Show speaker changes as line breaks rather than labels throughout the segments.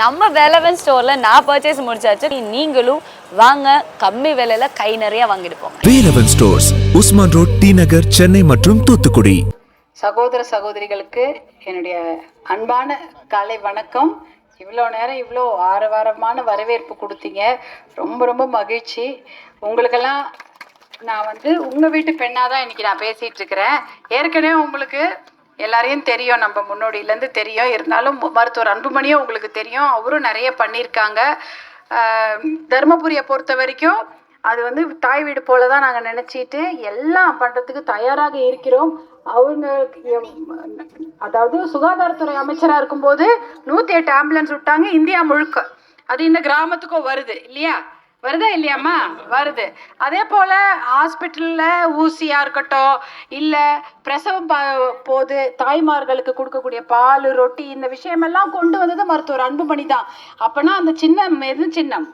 நம்ம வேலவன் ஸ்டோர்ல நான் பர்ச்சேஸ் முடிச்சாச்சு. நீங்களும் வாங்க கம்மி விலையில கை நிறைய வாங்கிட்டு போங்க.
Velavan stores Usman road D Nagar Chennai மற்றும் தூத்துக்குடி.
சகோதர சகோதரிகளுக்கு என்னுடைய அன்பான காலை வணக்கம். இவ்வளோ நேரம் இவ்வளோ ஆரவாரமான வரவேற்பு கொடுத்தீங்க. ரொம்ப ரொம்ப மகிழ்ச்சி. உங்களுக்கெல்லாம் நான் வந்து உங்கள் வீட்டு பெண்ணாக தான் இன்னைக்கு நான் பேசிகிட்டு இருக்கிறேன். ஏற்கனவே உங்களுக்கு எல்லாரையும் தெரியும் நம்ம முன்னோடியிலேருந்து தெரியும். இருந்தாலும் மருத்துவர் அன்புமணியும் உங்களுக்கு தெரியும். அவரும் நிறைய பண்ணியிருக்காங்க. தருமபுரியை பொறுத்த வரைக்கும் அது வந்து தாய் வீடு போல தான் நாங்கள் நினச்சிட்டு எல்லாம் பண்ணுறதுக்கு தயாராக இருக்கிறோம். அவங்க அதாவது சுகாதாரத்துறை அமைச்சராக இருக்கும்போது நூற்றி எட்டு ஆம்புலன்ஸ் விட்டாங்க இந்தியா முழுக்க. அது இந்த கிராமத்துக்கும் வருது இல்லையா? வருதா இல்லையாம்மா? வருது. அதே போல் ஹாஸ்பிட்டலில் ஊசியாக இருக்கட்டும் இல்லை பிரசவம் பா போது தாய்மார்களுக்கு கொடுக்கக்கூடிய பால் ரொட்டி இந்த விஷயமெல்லாம் கொண்டு வந்தது மருத்துவர் அன்புமணி தான். அப்போனா அந்த சின்னம் எது சின்னம்.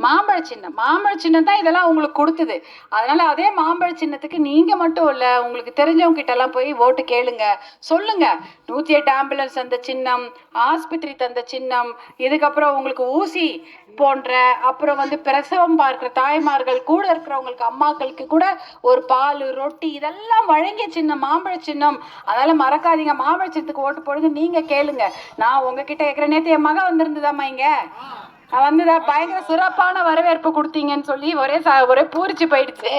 மாம்பழ சின்னம். மாம்பழ சின்னம் தான் இதெல்லாம் உங்களுக்கு கொடுத்தது. அதனால அதே மாம்பழ சின்னத்துக்கு நீங்க மட்டும் இல்ல உங்களுக்கு தெரிஞ்சவங்க கிட்ட எல்லாம் போய் ஓட்டு கேளுங்க. சொல்லுங்க. நூத்தி எட்டு ஆம்புலன்ஸ் அந்த சின்னம் ஆஸ்பத்திரி தந்த சின்னம் இதுக்கப்புறம் உங்களுக்கு ஊசி போன்ற அப்புறம் வந்து பிரசவம் பார்க்குற தாய்மார்கள் கூட இருக்கிறவங்களுக்கு அம்மாக்களுக்கு கூட ஒரு பால் ரொட்டி இதெல்லாம் வழங்கிய சின்னம் மாம்பழ சின்னம். அதனால மறக்காதீங்க. மாம்பழ சின்னத்துக்கு ஓட்டு போடுங்க. நீங்க கேளுங்க. நான் உங்ககிட்ட கேட்குற நேற்று என் மகன் வந்திருந்ததாம்மா இங்க. வந்துதா பயங்கர சிறப்பான வரவேற்பு கொடுத்தீங்கன்னு சொல்லி ஒரே ச ஒரே பூரிச்சு போயிடுச்சு.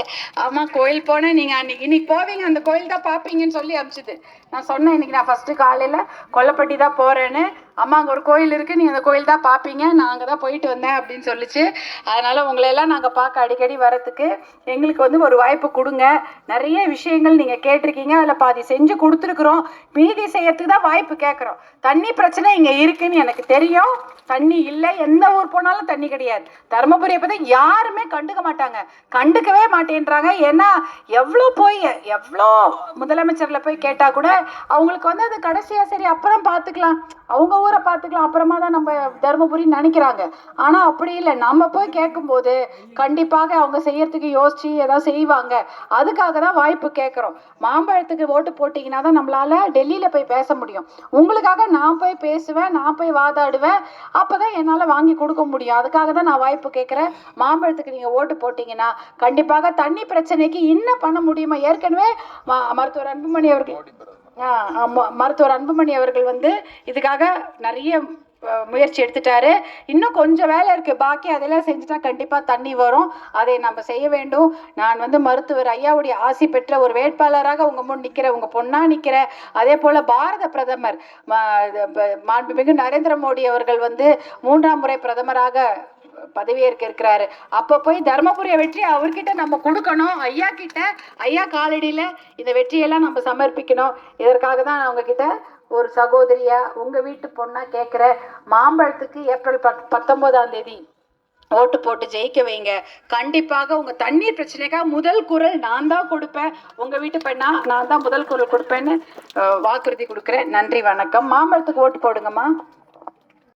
ஆமாம் கோயில் போனேன் நீங்கள் அன்னைக்கு இன்னைக்கு போவீங்க அந்த கோயில் தான் பார்ப்பீங்கன்னு சொல்லி அனுப்பிச்சுது. நான் சொன்னேன் இன்னைக்கு நான் ஃபஸ்ட்டு காலையில் கொல்லப்பட்டி தான் போகிறேன்னு அம்மா அங்கே ஒரு கோயில் இருக்குது நீ அந்த கோயில் தான் பார்ப்பீங்க நான் அங்கே தான் போயிட்டு வந்தேன் அப்படின்னு சொல்லிச்சு. அதனால் உங்களை எல்லாம் நாங்கள் பார்க்க அடிக்கடி வரத்துக்கு எங்களுக்கு வந்து ஒரு வாய்ப்பு கொடுங்க. நிறைய விஷயங்கள் நீங்கள் கேட்டிருக்கீங்க. அதில் பாதி செஞ்சு கொடுத்துருக்குறோம். மீதி செய்யறதுக்கு தான் வாய்ப்பு கேட்குறோம். தண்ணி பிரச்சனை இங்கே இருக்குன்னு எனக்கு தெரியும். தண்ணி இல்லை. எந்த ஊர் போனாலும் தண்ணி கிடையாது. தருமபுரியை பற்றி யாருமே கண்டுக்க மாட்டாங்க. கண்டுக்கவே மாட்டேன்றாங்க. ஏன்னா எவ்வளோ போய் எவ்வளோ முதலமைச்சரில் போய் கேட்டால் கூட அவங்களுக்கு வந்து அது கடைசியாக சரி அப்புறம் பார்த்துக்கலாம். அவங்க ஊரை பார்த்துக்கலாம். அப்புறமா தான் நம்ம தருமபுரின்னு நினைக்கிறாங்க. ஆனால் அப்படி இல்லை. நம்ம போய் கேட்கும்போது கண்டிப்பாக அவங்க செய்யறதுக்கு யோசிச்சு ஏதாவது செய்வாங்க. அதுக்காக தான் வாய்ப்பு கேட்குறோம். மாம்பழத்துக்கு ஓட்டு போட்டிங்கன்னா தான் நம்மளால டெல்லியில் போய் பேச முடியும். உங்களுக்காக நான் போய் பேசுவேன் நான் போய் வாதாடுவேன். அப்போ தான் என்னால் வாங்கி கொடுக்க முடியும். அதுக்காக தான் நான் வாய்ப்பு கேட்குறேன். மாம்பழத்துக்கு நீங்கள் ஓட்டு போட்டிங்கன்னா கண்டிப்பாக தண்ணி பிரச்சனைக்கு என்ன பண்ண முடியுமா ஏற்கனவே ம- மருத்துவர் அன்புமணி அவர்கள் மருத்துவர் அன்புமணி அவர்கள் வந்து இதுக்காக நிறைய முயற்சி எடுத்துட்டாரு. இன்னும் கொஞ்சம் வேலை இருக்கு. பாக்கி அதெல்லாம் செஞ்சுட்டா கண்டிப்பா தண்ணி வரும். அதை நம்ம செய்ய வேண்டும். நான் வந்து மருத்துவர் ஐயாவுடைய ஆசி பெற்ற ஒரு வேட்பாளராக உங்க முன் நிக்கிற உங்க பொண்ணா நிக்கிற அதே போல பாரத பிரதமர் மாண்புமிகு நரேந்திர மோடி அவர்கள் வந்து மூன்றாம் முறை பிரதமராக பதவியேற்க இருக்கிறாரு. அப்போ போய் தர்மபுரிய வெற்றி அவர்கிட்ட நம்ம கொடுக்கணும். ஐயா கிட்ட ஐயா காலடியில் இந்த வெற்றியெல்லாம் நம்ம சமர்ப்பிக்கணும். இதற்காக தான் நான் உங்ககிட்ட ஒரு சகோதரியா உங்க வீட்டு பொண்ணா கேட்குற மாம்பழத்துக்கு ஏப்ரல் பத் பத்தொன்பதாம் தேதி ஓட்டு போட்டு ஜெயிக்க வைங்க. கண்டிப்பாக உங்க தண்ணீர் பிரச்சனைக்காக முதல் குரல் நான் தான் கொடுப்பேன். உங்க வீட்டு பெண்ணா நான் தான் முதல் குரல் கொடுப்பேன்னு வாக்குறுதி கொடுக்குறேன். நன்றி வணக்கம். மாம்பழத்துக்கு ஓட்டு போடுங்கம்மா.